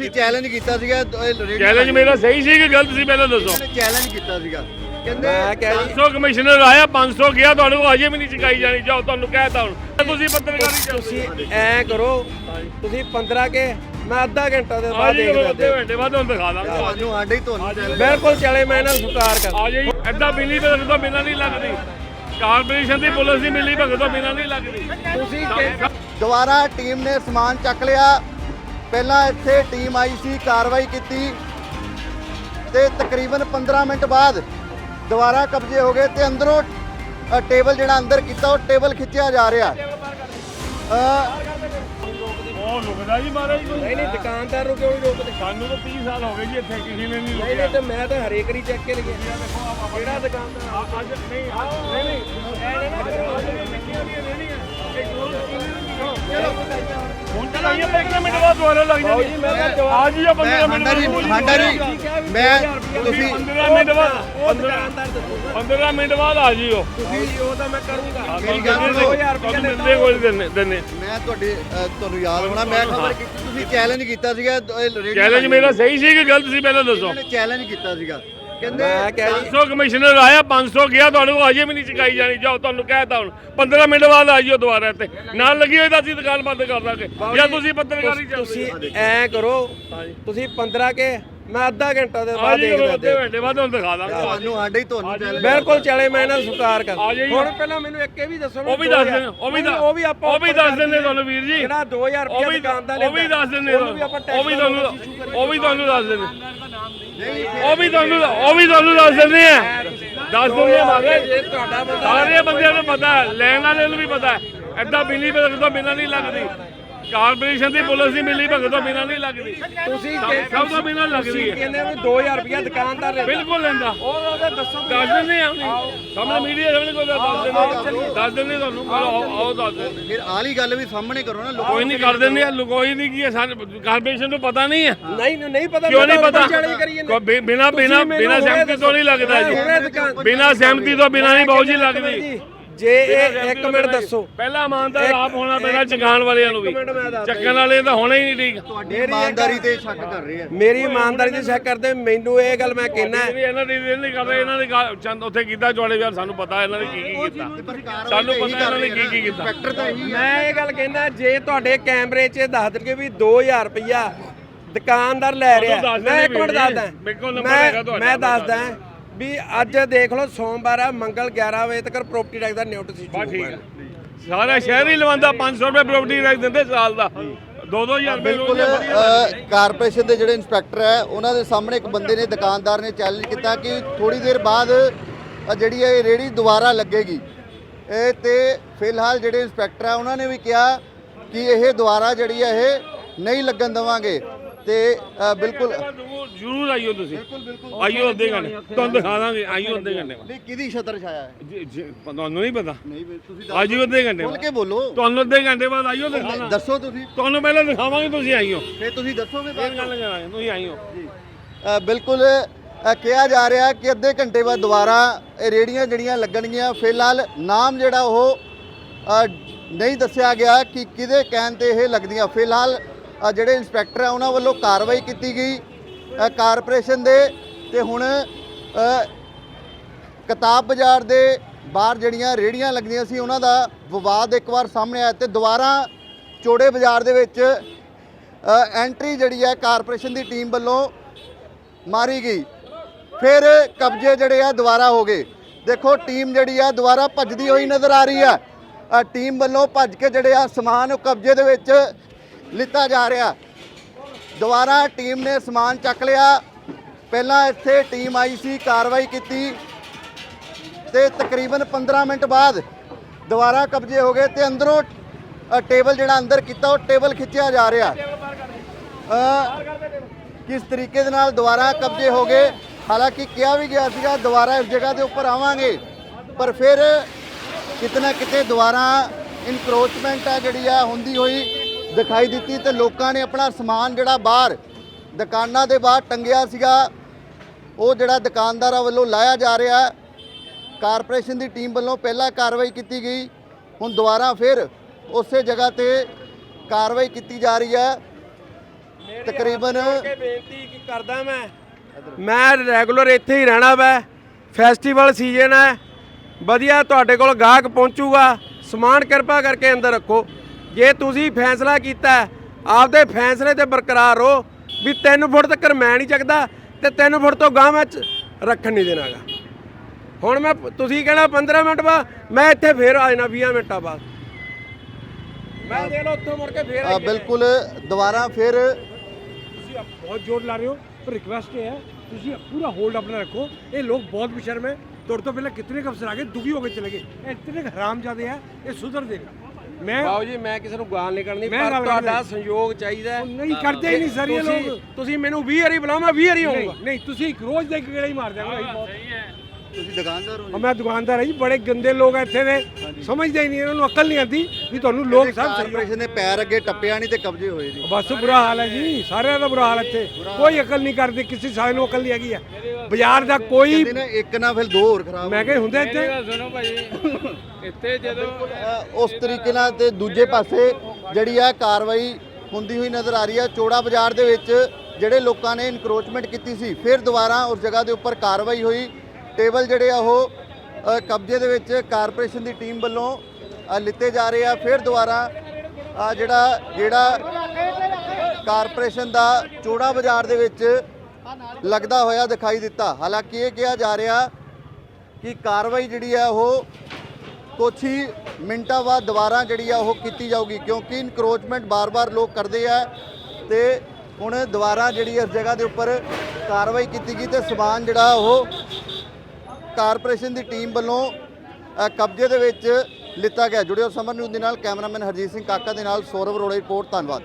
ਤੁਸੀਂ ਚੈਲੰਜ ਕੀਤਾ ਸੀਗਾ ਚੈਲੰਜ ਮੇਰਾ ਸਹੀ ਸੀ ਕਿ ਗਲਤ ਸੀ ਪਹਿਲਾਂ ਦੱਸੋ। ਚੈਲੰਜ ਕੀਤਾ ਸੀਗਾ। ਕਹਿੰਦੇ ਮੈਂ ਕਿਹਾ ਜੀ 500 ਕਮਿਸ਼ਨਰ ਆਇਆ 500 ਗਿਆ ਤੁਹਾਨੂੰ ਅਜੇ ਵੀ ਨਹੀਂ ਚੁਕਾਈ ਜਾਣੀ ਜਾਓ ਤੁਹਾਨੂੰ ਕਹਿਤਾ ਹੁਣ। ਤੁਸੀਂ ਪੱਤਰਕਾਰੀ ਚੱਲੋ ਤੁਸੀਂ ਐ ਕਰੋ ਤੁਸੀਂ 15 ਕੇ ਮੈਂ ਅੱਧਾ ਘੰਟਾ ਦੇ ਬਾਅਦ ਦੇਖ ਅੱਧੇ ਲੈਂਦੇ ਘੰਟੇ ਬਾਅਦ ਹੁਣ ਦਿਖਾ ਦਾਂਗਾ। ਤੁਹਾਨੂੰ ਸਾਡੇ ਹੀ ਤੁਹਾਨੂੰ ਬਿਲਕੁਲ ਚਲੇ ਮੈਂ ਇਹਨਾਂ ਨੂੰ ਸਤਿਕਾਰ ਕਰ ਆ ਜਾਈ ਐਦਾਂ ਬਿੱਲੀ ਭਗਤ ਤੋਂ ਬਿਨਾਂ ਨਹੀਂ ਲੱਗਦੀ। ਕਾਰਪੋਰੇਸ਼ਨ ਦੀ ਪੁਲਿਸ ਦੀ ਮਿਲੀ ਭਗਤ ਤੋਂ ਬਿਨਾਂ ਨਹੀਂ ਲੱਗਦੀ। ਤੁਸੀਂ ਦੁਬਾਰਾ ਟੀਮ ਨੇ ਸਮਾਨ ਚੱਕ ਲਿਆ ਪਹਿਲਾਂ ਇੱਥੇ ਟੀਮ ਆਈ ਸੀ ਕਾਰਵਾਈ ਕੀਤੀ ਤੇ ਤਕਰੀਬਨ 15 ਮਿੰਟ ਬਾਅਦ ਦੁਬਾਰਾ ਕਬਜ਼ੇ ਹੋ ਗਏ ਤੇ ਅੰਦਰੋਂ ਟੇਬਲ ਜਿਹੜਾ ਅੰਦਰ ਕੀਤਾ ਉਹ ਟੇਬਲ ਖਿੱਚਿਆ ਜਾ ਰਿਹਾ। ਉਹ ਲੁਕਦਾ ਜੀ ਮਹਾਰਾਜ ਕੋਈ। ਨਹੀਂ ਨਹੀਂ ਦੁਕਾਨਦਾਰ ਨੂੰ ਕਿਉਂ ਨਹੀਂ ਰੋਕਦੇ? ਸਾਨੂੰ ਤਾਂ 30 ਸਾਲ ਹੋ ਗਏ ਜੀ ਇੱਥੇ ਕਿਸੇ ਨੇ ਨਹੀਂ ਨਹੀਂ ਰੁਕਿਆ। ਨਹੀਂ ਤੇ ਮੈਂ ਤਾਂ ਹਰੇਕ ਰੀ ਚੈੱਕ ਕੇ ਲਿਆ ਕਿਹੜਾ ਦੁਕਾਨਦਾਰ? ਆ- ਅੱਜ ਨਹੀਂ ਅੱਜ- ਨਹੀਂ ਨਹੀਂ। ਹੁਣ ਚਲਾਈਏ ਤਾਂ ਇੱਕ ਮਿੰਟ ਬਾਅਦ ਦੁਬਾਰਾ ਲੱਗ ਬਾਊ ਜੀ, ਮੈਂ ਤਾਂ ਜਵਾਬ- ਆ ਜੀ ਆ 15 ਮਿੰਟ ਹਾਂਡਾ ਜੀ ਬਾਅਦ ਹਾਂਡਾ ਜੀ ਮੈਂ ਤੁਸੀਂ 15 ਮਿੰਟ ਬਾਅਦ ਉਹ ਦੁਕਾਨਦਾਰ ਦੱਸੂਗਾ 15 ਮਿੰਟ ਬਾਅਦ ਆ ਜਿਓ ਤੁਸੀਂ ਉਹ ਤਾਂ ਮੈਂ ਕਰੂੰਗਾ ਮੇਰੀ ਗੱਲ ਸੁਣੋ। 2000 ਰੁਪਏ ਤੁਹਾਨੂੰ ਮਿਲਦੇ ਕੋਈ ਦਿੰਨੇ ਦਿੰਨੇ ਮੈਂ ਤੁਹਾਡੇ ਅ, ਤੁਹਾਨੂੰ ਯਾਦ ਹੋਣਾ ਮੈਂ ਖਬਰ ਤੁਸੀਂ ਚੈਲੰਜ ਕੀਤਾ ਸੀਗਾ ਚੈਲੰਜ ਮੇਰਾ ਸਹੀ ਸੀ ਕਿ ਗਲਤ ਸੀ ਪਹਿਲਾਂ ਦੱਸੋ। ਚੈਲੰਜ ਕੀਤਾ ਸੀਗਾ। ਮੈਂ ਕਿਹਾ ਜੀ। 500 ਕਮਿਸ਼ਨਰ ਆਇਆ 500 ਗਿਆ ਤੁਹਾਨੂੰ ਅਜੇ ਵੀ ਨਹੀਂ ਚੁਕਾਈ ਜਾਣੀ। ਜਾਓ ਤੁਹਾਨੂੰ ਕਹਿਤਾ ਹੁਣ। 15 ਮਿੰਟ ਬਾਅਦ ਆ ਜਿਓ ਦੁਬਾਰਾ ਤੇ ਨਾਲ ਲੱਗੀ ਹੋਈ ਤਾਂ ਅਸੀਂ ਦੁਕਾਨ ਬੰਦ ਕਰ ਦਾਂਗੇ। ਜਾਂ ਤੁਸੀਂ ਪੱਤਰਕਾਰੀ ਚੱਲ ਤੁਸੀਂ ਐ ਕਰੋ ਤੁਸੀਂ 15 ਕੇ ਮੈਂ ਅੱਧਾ ਘੰਟਾ ਦੇ ਆ ਬਾਅਦ ਜੀ ਦੇਖ ਅੱਧੇ ਲੈਂਦੇ ਘੰਟੇ ਬਾਅਦ ਹੁਣ ਦਿਖਾ ਦਾਂਗੇ। ਤੁਹਾਨੂੰ ਸਾਡੇ ਹੀ ਤੁਹਾਨੂੰ ਬਿਲਕੁਲ ਚਲੇ ਮੈਂ ਇਹਨਾਂ ਨੂੰ ਕਰ। ਹੁਣ ਪਹਿਲਾਂ ਮੈਨੂੰ ਇੱਕ ਇਹ ਵੀ ਦੱਸੋ ਉਹ ਵੀ ਦੱਸ ਦੇਣ ਉਹ ਵੀ ਉਹ ਵੀ ਆਪਾਂ ਉਹ ਵੀ ਦੱਸ ਦਿੰਦੇ ਤੁਹਾਨੂੰ ਵੀਰ ਜੀ। ਜਿਹੜਾ 2000 ਉਹ ਰੁਪਏ ਵੀ ਦੁਕਾਨਦਾਰ ਉਹ ਵੀ ਦੱਸ ਦਿੰਦੇ ਉਹਨੂੰ ਵੀ ਆਪਾਂ ਤੁਹਾਨੂੰ ਉਹ ਵੀ ਤੁਹਾਨੂੰ ਉਹ ਵੀ ਤੁਹਾਨੂੰ ਦੱਸ ਦਿੰਦੇ। ਉਹ ਵੀ ਤੁਹਾਨੂੰ ਉਹ ਵੀ ਤੁਹਾਨੂੰ ਦੱਸ ਦਿੰਦੇ ਆ। ਦੱਸ ਦਿੰਦੇ ਆ ਮਹਾਰਾਜ ਜੇ ਤੁਹਾਡਾ ਬੰਦਾ ਸਾਰੇ ਬੰਦਿਆਂ ਨੂੰ ਪਤਾ ਹੈ ਲੈਣ ਵਾਲੇ ਨੂੰ ਵੀ ਪਤਾ ਹੈ। ਐਦਾਂ ਬਿੱਲੀ ਤੋਂ ਬਿਨਾਂ ਨਹੀਂ ਲੱਗਦੀ। ਕਾਰਪੋਰੇਸ਼ਨ ਦੀ ਪੁਲਿਸ ਦੀ ਮਿਲੀ ਭਗਤ ਤੋਂ ਬਿਨਾਂ ਨਹੀਂ ਲੱਗਦੀ। ਤੁਸੀਂ ਸਭ ਤੋਂ ਬਿਨਾਂ ਲੱਗਦੀ ਹੈ। ਕਹਿੰਦੇ ਵੀ 2000 ਰੁਪਏ ਦੁਕਾਨਦਾਰ ਲੈਂਦਾ ਬਿਲਕੁਲ ਲੈਂਦਾ। ਉਹ ਉਹਦੇ ਦੱਸੋ ਦੱਸ ਦਿੰਦੇ ਆ ਸਾਹਮਣੇ ਮੀਡੀਆ ਸਾਹਮਣੇ ਕੋਈ ਦੱਸ ਦਿੰਦੇ ਦੱਸ ਦਿੰਦੇ ਤੁਹਾਨੂੰ। ਆਓ ਆਓ ਦੱਸ ਦਿੰਦੇ। ਫਿਰ ਆਲੀ ਗੱਲ ਵੀ ਸਾਹਮਣੇ ਕਰੋ ਨਾ। ਕੋਈ ਨਹੀਂ ਕਰ ਦਿੰਦੇ ਆ। ਲੁਕੋਈ ਨਹੀਂ ਕੀ ਹੈ। ਸਾਨੂੰ ਕਾਰਪੋਰੇਸ਼ਨ ਨੂੰ ਪਤਾ ਨਹੀਂ ਹੈ। ਨਹੀਂ ਨਹੀਂ ਪਤਾ। ਕਿਉਂ ਨਹੀਂ ਪਤਾ? ਬਿਨਾਂ ਬਿਨਾਂ ਬਿਨਾਂ ਸਹਿਮਤੀ ਤੋਂ ਨਹੀਂ ਲੱਗਦਾ ਜੀ। ਬਿਨਾਂ ਸਹਿਮਤੀ ਤੋਂ ਬਿਨਾਂ ਨਹੀਂ ਬਾਊ ਜੀ ਲੱਗਦੀ। ਜੇ ਇਹ ਇੱਕ ਮਿੰਟ ਦੱਸੋ। ਪਹਿਲਾ ਇਮਾਨਦਾਰ ਆਪ ਹੋਣਾ ਪੈਣਾ ਚੰਗਾਣ ਵਾਲਿਆਂ ਨੂੰ ਵੀ। ਚੱਕਣ ਵਾਲੇ ਤਾਂ ਹੋਣਾ ਹੀ ਨਹੀਂ ਠੀਕ। ਤੁਹਾਡੀ ਇਮਾਨਦਾਰੀ ਤੇ ਸ਼ੱਕ ਕਰ ਰਹੇ ਆ। ਮੇਰੀ ਇਮਾਨਦਾਰੀ ਦੀ ਚੈੱਕ ਕਰਦੇ ਮੈਨੂੰ ਇਹ ਗੱਲ ਮੈਂ ਕਹਿਣਾ ਇਹਨਾਂ ਦੀ ਇਹ ਨਹੀਂ ਕਰਦੇ ਇਹਨਾਂ ਦੀ ਗੱਲ- ਚੰਦ ਉੱਥੇ ਕੀਤਾ ਜਵਾੜੇ ਯਾਰ ਸਾਨੂੰ ਪਤਾ ਇਹਨਾਂ ਨੇ ਕੀ ਕੀ ਕੀਤਾ। ਸਾਨੂੰ ਪਤਾ ਇਹਨਾਂ ਨੇ ਕੀ ਕੀ ਕੀਤਾ। ਤਾਂ ਮੈਂ ਇਹ ਗੱਲ ਕਹਿੰਦਾ ਜੇ ਤੁਹਾਡੇ ਕੈਮਰੇ 'ਚ ਦੱਸ ਦੇਣਗੇ ਵੀ 2000 ਰੁਪਇਆ ਦੁਕਾਨਦਾਰ ਲੈ ਰਿਹਾ ਮੈਂ ਇੱਕ ਮਿੰਟ। ਦੱਸਦਾ। ਮੈਂ ਦੱਸਦਾ। ਵੀ ਅੱਜ ਦੇਖ ਲਓ ਸੋਮਵਾਰ ਆ ਮੰਗਲ 11 ਵਜੇ ਤੱਕ ਪ੍ਰੋਪਰਟੀ ਟੈਕਸ ਦਾ ਨੋਟਿਸ ਇਸ਼ੂ ਬਸ ਠੀਕ ਹੈ ਸਾਰਾ ਸ਼ਹਿਰ ਹੀ ਲਵਾਂਦਾ 500 ਰੁਪਏ ਪ੍ਰਾਪਰਟੀ ਟੈਕਸ ਦਿੰਦੇ ਸਾਲ ਦਾ। 2-2000 ਰੁਪਏ ਬਿਲਕੁਲ ਅ, ਕਾਰਪੋਰੇਸ਼ਨ ਦੇ ਜਿਹੜੇ ਇੰਸਪੈਕਟਰ ਹੈ ਉਹਨਾਂ ਦੇ ਸਾਹਮਣੇ ਇੱਕ ਬੰਦੇ ਨੇ ਦੁਕਾਨਦਾਰ ਨੇ ਚੈਲੰਜ ਕੀਤਾ ਕਿ ਥੋੜੀ ਦੇਰ ਬਾਅਦ ਅ, ਜਿਹੜੀ ਇਹ ਰੇੜੀ ਦੁਬਾਰਾ ਲੱਗੇਗੀ। ਇਹ ਤੇ ਫਿਲਹਾਲ ਜਿਹੜੇ ਇੰਸਪੈਕਟਰ ਆ ਉਹਨਾਂ ਨੇ ਵੀ ਕਿਹਾ ਕਿ ਇਹ ਦੁਬਾਰਾ ਜਿਹੜੀ ਹੈ ਇਹ ਨਹੀਂ ਲੱਗਣ ਦੇਵਾਂਗੇ। ਤੇ ਅ, ਬਿਲਕੁਲ ਜ਼ਰੂਰ ਆਈਓ ਤੁਸੀਂ। ਆਈਓ ਅੱਧੇ ਘੰਟੇ। ਤੁਹਾਨੂੰ ਦਿਖਾ ਦਾਂਗੇ ਆਈਓ ਅੱਧੇ ਘੰਟੇ ਬਾਅਦ। ਨਹੀਂ ਕਿਹਦੀ ਛਤਰ ਛਾਇਆ ਹੈ? ਜੀ- ਜੀ, ਤੁਹਾਨੂੰ ਨਹੀਂ ਪਤਾ। ਨਹੀਂ ਵੀ ਤੁਸੀਂ ਆਜੋ ਅੱਧੇ ਘੰਟੇ ਖੋਲ ਬਾਅਦ। ਕੇ ਬੋਲੋ। ਤੁਹਾਨੂੰ ਅੱਧੇ ਘੰਟੇ ਬਾਅਦ ਆਈਓ ਦਿਖਾਣਾ। ਦੱਸੋ ਤੁਸੀਂ। ਤੁਹਾਨੂੰ ਪਹਿਲਾਂ ਦਿਖਾਵਾਂਗੇ ਤੁਸੀਂ ਆਈਓ। ਫਿਰ ਤੁਸੀਂ ਦੱਸੋਗੇ ਇਹ ਗੱਲ ਕਰਾਂਗੇ ਤੁਸੀਂ ਆਈਓ। ਅ, ਬਿਲਕੁਲ ਅ, ਕਿਹਾ ਜਾ ਰਿਹਾ ਕਿ ਅੱਧੇ ਘੰਟੇ ਬਾਅਦ ਦੁਬਾਰਾ ਇਹ ਰੇੜੀਆਂ ਜਿਹੜੀਆਂ ਲੱਗਣਗੀਆਂ ਫਿਲਹਾਲ ਨਾਮ ਜਿਹੜਾ ਉਹ ਅ, ਨਹੀਂ ਦੱਸਿਆ ਗਿਆ ਕਿ ਕਿਹਦੇ ਕਹਿਣ ਤੇ ਇਹ ਲੱਗਦੀਆਂ। ਫਿਲਹਾਲ ਅ, ਜਿਹੜੇ ਇੰਸਪੈਕਟਰ ਆ ਉਹਨਾਂ ਵੱਲੋਂ ਕਾਰਵਾਈ ਕੀਤੀ ਗਈ। ਕਾਰਪੋਰੇਸ਼ਨ ਦੇ ਤੇ ਹੁਣ ਕਿਤਾਬ ਬਾਜ਼ਾਰ ਦੇ ਬਾਹਰ ਜਿਹੜੀਆਂ ਰੇੜੀਆਂ ਲੱਗਦੀਆਂ ਸੀ, ਉਹਨਾਂ ਦਾ ਵਿਵਾਦ ਇੱਕ ਵਾਰ ਸਾਹਮਣੇ ਆਇਆ ਤੇ ਦੁਬਾਰਾ ਚੋੜੇ ਬਾਜ਼ਾਰ ਦੇ ਵਿੱਚ ਐਂਟਰੀ ਜਿਹੜੀ ਹੈ ਕਾਰਪੋਰੇਸ਼ਨ ਦੀ ਟੀਮ ਵੱਲੋਂ ਮਾਰੀ ਗਈ। ਫਿਰ ਕਬਜ਼ੇ ਜਿਹੜੇ ਆ ਦੁਬਾਰਾ ਹੋ ਗਏ। ਦੇਖੋ, ਟੀਮ ਜਿਹੜੀ ਆ ਦੁਬਾਰਾ ਭੱਜਦੀ ਹੋਈ ਨਜ਼ਰ ਆ ਰਹੀ ਆ। ਟੀਮ ਵੱਲੋਂ ਭੱਜ ਕੇ ਜਿਹੜੇ ਆ ਸਮਾਨ ਉਹ ਕਬਜ਼ੇ ਦੇ ਵਿੱਚ ਲਿੱਤਾ ਜਾ ਰਿਹਾ। ਦੁਬਾਰਾ ਟੀਮ ਨੇ ਸਮਾਨ ਚੱਕ ਲਿਆ। ਪਹਿਲਾਂ ਇੱਥੇ ਟੀਮ ਆਈ ਸੀ, ਕਾਰਵਾਈ ਕੀਤੀ। ਤੇ ਤਕਰੀਬਨ 15 ਮਿੰਟ ਬਾਅਦ ਦੁਬਾਰਾ ਕਬਜ਼ੇ ਹੋ ਗਏ ਤੇ ਅੰਦਰੋਂ ਟੇਬਲ ਜਿਹੜਾ ਅੰਦਰ ਕੀਤਾ, ਉਹ ਟੇਬਲ ਖਿੱਚਿਆ ਜਾ ਰਿਹਾ। ਕਿਸ ਤਰੀਕੇ ਦੇ ਨਾਲ ਦੁਬਾਰਾ ਕਬਜ਼ੇ ਹੋ ਗਏ? ਹਾਲਾਂਕਿ ਕਿਹਾ ਵੀ ਗਿਆ ਸੀਗਾ, ਦੁਬਾਰਾ ਇਸ ਜਗ੍ਹਾ ਦੇ ਉੱਪਰ ਆਵਾਂਗੇ। ਪਰ ਫਿਰ ਕਿਤਨਾ ਕਿਤੇ ਦੁਬਾਰਾ ਇਨਕਰੋਚਮੈਂਟ ਆ ਜਿਹੜੀ ਆ, ਹੁੰਦੀ ਹੋਈ। ਦਿਖਾਈ ਦਿੱਤੀ ਤੇ ਲੋਕਾਂ ਨੇ ਆਪਣਾ ਸਮਾਨ ਜਿਹੜਾ ਬਾਹਰ ਦੁਕਾਨਾਂ ਦੇ ਬਾਹਰ ਟੰਗਿਆ ਸੀਗਾ ਉਹ ਜਿਹੜਾ ਦੁਕਾਨਦਾਰਾਂ ਵੱਲੋਂ ਲਾਇਆ ਜਾ ਰਿਹਾ। ਕਾਰਪੋਰੇਸ਼ਨ ਦੀ ਟੀਮ ਵੱਲੋਂ ਪਹਿਲਾਂ ਕਾਰਵਾਈ ਕੀਤੀ ਗਈ ਹੁਣ ਦੁਬਾਰਾ ਫਿਰ ਉਸੇ ਜਗ੍ਹਾ ਤੇ ਕਾਰਵਾਈ ਕੀਤੀ ਜਾ ਰਹੀ ਹੈ। ਤਕਰੀਬਨ ਬੇਨਤੀ ਕੀ ਕਰਦਾ ਮੈਂ? ਮੈਂ ਰੈਗੂਲਰ ਇੱਥੇ ਹੀ ਰਹਿਣਾ ਵੈ। ਫੈਸਟੀਵਲ ਸੀਜ਼ਨ ਹੈ। ਵਧੀਆ ਤੁਹਾਡੇ ਕੋਲ ਗਾਹਕ ਪਹੁੰਚੂਗਾ। ਸਮਾਨ ਕਿਰਪਾ ਕਰਕੇ ਅੰਦਰ ਰੱਖੋ। ਜੇ ਤੁਸੀਂ ਫੈਸਲਾ ਕੀਤਾ ਆਪਦੇ ਫੈਸਲੇ ਤੇ ਬਰਕਰਾਰ ਰਹੋ ਵੀ 3 ਫੁੱਟ ਤੱਕ ਮੈਂ ਨਹੀਂ ਚੱਕਦਾ ਤੇ 3 ਫੁੱਟ ਤੋਂ ਗਾਂ ਮੈਂ ਚ- ਰੱਖਣ ਨਹੀਂ ਦੇਣਾਗਾ। ਹੁਣ ਮੈਂ ਤੁਸੀਂ ਕਹਿਣਾ 15 ਮਿੰਟ ਬਾਅਦ ਮੈਂ ਇੱਥੇ ਫੇਰ ਆ ਜਾਣਾ 20 ਮਿੰਟਾਂ ਬਾਅਦ। ਮੈਂ ਦੇ ਲੋ ਉੱਥੋਂ ਮੁੜ ਕੇ ਫੇਰ ਜਾਣਾ। ਬਿਲਕੁਲ ਦੁਬਾਰਾ ਫਿਰ ਤੁਸੀਂ ਬਹੁਤ ਜ਼ੋਰ ਲਾ ਰਹੇ ਹੋ ਪਰ ਰਿਕਵੈਸਟ ਇਹ ਹੈ ਤੁਸੀਂ ਪੂਰਾ ਹੋਲਡ ਆਪਣਾ ਰੱਖੋ। ਇਹ ਲੋਕ ਬਹੁਤ ਬੇਸ਼ਰਮ ਹੈ। ਤੁਹਾਡੇ ਤੋਂ ਪਹਿਲਾਂ ਕਿਤਨੇ ਕੁ ਅਫਸਰ ਆ ਗਏ ਦੁਖੀ ਹੋ ਕੇ ਚਲੇ ਗਏ। ਇਹ ਇਤਨੇ ਹਰਾਮਜ਼ਾਦੇ ਆ ਇਹ ਸੁਧਰ ਦੇਗਾ ਮੈਂ ਬਾਬੂ ਜੀ ਮੈਂ ਕਿਸੇ ਨੂੰ ਗਾਲ ਨਹੀਂ ਕੱਢਣੀ ਮੈਂ ਪਰ ਗਾਲ ਤੁਹਾਡਾ। ਸਹਿਯੋਗ ਚਾਹੀਦਾ ਹੈ। ਨਹੀਂ ਕਰਦੇ ਹੀ ਨਹੀਂ ਸਰ ਇਹ ਤੁਸੀਂ- ਲੋਕ। ਤੁਸੀਂ ਮੈਨੂੰ 20 ਵਾਰੀ ਬੁਲਾਓ ਮੈਂ 20 ਵਾਰੀ ਨਹੀਂ ਆਉਂਗਾ ਨਹੀਂ ਤੁਸੀਂ ਇੱਕ ਰੋਜ਼ ਦਾ ਇੱਕ ਗੇੜਾ ਹੀ ਮਾਰ ਦਿਆਂਗੇ ਬਹੁਤ ਤੁਸੀਂ ਦੁਕਾਨਦਾਰ ਹੋ ਹਾਂ, ਮੈਂ ਦੁਕਾਨਦਾਰ ਹਾਂ ਜੀ ਬੜੇ ਗੰਦੇ ਲੋਕ ਆ ਇੱਥੇ ਦੇ। ਸਮਝਦੇ ਹੀ ਨਹੀਂ ਇਹਨਾਂ ਨੂੰ ਅਕਲ ਨਹੀਂ ਆਉਂਦੀ ਵੀ ਤੁਹਾਨੂੰ ਲੋਕ ਸਭ ਸਹੀ ਕਾਰਪੋਰੇਸ਼ਨ ਨੇ ਪੈਰ ਅੱਗੇ ਟੱਪਿਆ ਨਹੀਂ ਤੇ ਕਬਜ਼ੇ ਹੋਏ ਜੀ। ਬਸ ਬੁਰਾ ਹਾਲ ਹੈ ਜੀ ਸਾਰਿਆਂ ਦਾ ਬੁਰਾ ਹਾਲ ਇੱਥੇ। ਕੋਈ ਅਕਲ ਨਹੀਂ ਕਰਦੇ ਕਿਸੇ ਸਾਲੇ ਨੂੰ ਅਕਲ ਨਹੀਂ ਹੈਗੀ ਹੈ ਬਾਜ਼ਾਰ ਦਾ ਕੋਈ ਕਹਿੰਦੇ ਨੇ ਇੱਕ ਨਾ ਫਿਰ ਦੋ ਹੋਰ ਖਰਾਬ ਮੈਂ ਕਿਹਾ ਹੁੰਦੇ ਇੱਥੇ? ਸੁਣੋ ਭਾਈ ਇੱਥੇ ਜਦੋਂ ਅ, ਉਸ ਤਰੀਕੇ ਨਾਲ ਤੇ ਦੂਜੇ ਪਾਸੇ ਜਿਹੜੀ ਆ ਕਾਰਵਾਈ ਹੁੰਦੀ ਹੋਈ ਨਜ਼ਰ ਆ ਰਹੀ ਹੈ ਚੋੜਾ ਬਾਜ਼ਾਰ ਦੇ ਵਿੱਚ ਜਿਹੜੇ ਲੋਕਾਂ ਨੇ ਇਨਕਰੋਚਮੈਂਟ ਕੀਤੀ ਸੀ ਫਿਰ ਦੁਬਾਰਾ ਉਸ ਜਗ੍ਹਾ ਦੇ ਉੱਪਰ ਕਾਰਵਾਈ ਹੋਈ। ਟੇਬਲ ਜਿਹੜੇ ਆ ਉਹ ਅ, ਕਬਜ਼ੇ ਦੇ ਵਿੱਚ ਕਾਰਪੋਰੇਸ਼ਨ ਦੀ ਟੀਮ ਵੱਲੋਂ ਅ, ਲਿੱਤੇ ਜਾ ਰਹੇ ਆ। ਫਿਰ ਦੁਬਾਰਾ ਆ ਜਿਹੜਾ ਜਿਹੜਾ ਕਾਰਪੋਰੇਸ਼ਨ ਦਾ ਚੋੜਾ ਬਾਜ਼ਾਰ ਦੇ ਵਿੱਚ ਲੱਗਦਾ ਹੋਇਆ ਦਿਖਾਈ ਦਿੱਤਾ। ਹਾਲਾਂਕਿ ਇਹ ਕਿਹਾ ਜਾ ਰਿਹਾ ਕਿ ਕਾਰਵਾਈ ਜਿਹੜੀ ਹੈ ਉਹ ਕੁਛ ਹੀ ਮਿੰਟਾਂ ਬਾਅਦ ਦੁਬਾਰਾ ਜਿਹੜੀ ਆ ਉਹ ਕੀਤੀ ਜਾਊਗੀ, ਕਿਉਂਕਿ ਇਨਕਰੋਚਮੈਂਟ ਬਾਰ-ਬਾਰ ਲੋਕ ਕਰਦੇ ਆ ਤੇ ਹੁਣ ਦੁਬਾਰਾ ਜਿਹੜੀ ਇਸ ਜਗ੍ਹਾ ਦੇ ਉੱਪਰ ਕਾਰਵਾਈ ਕੀਤੀ ਗਈ ਤੇ ਸਮਾਨ ਜਿਹੜਾ ਉਹ ਕਾਰਪੋਰੇਸ਼ਨ ਦੀ ਟੀਮ ਵੱਲੋਂ ਕਬਜ਼ੇ ਦੇ ਵਿੱਚ ਲਿੱਤਾ ਗਿਆ। ਜੁੜਿਓ ਸਮਰ ਨਿਊਜ਼ ਦੇ ਨਾਲ ਕੈਮਰਾਮੈਨ ਹਰਜੀਤ ਸਿੰਘ ਕਾਕਾ ਦੇ ਨਾਲ, ਸੌਰਵ ਰੋੜਾ ਰਿਪੋਰਟ। ਧੰਨਵਾਦ।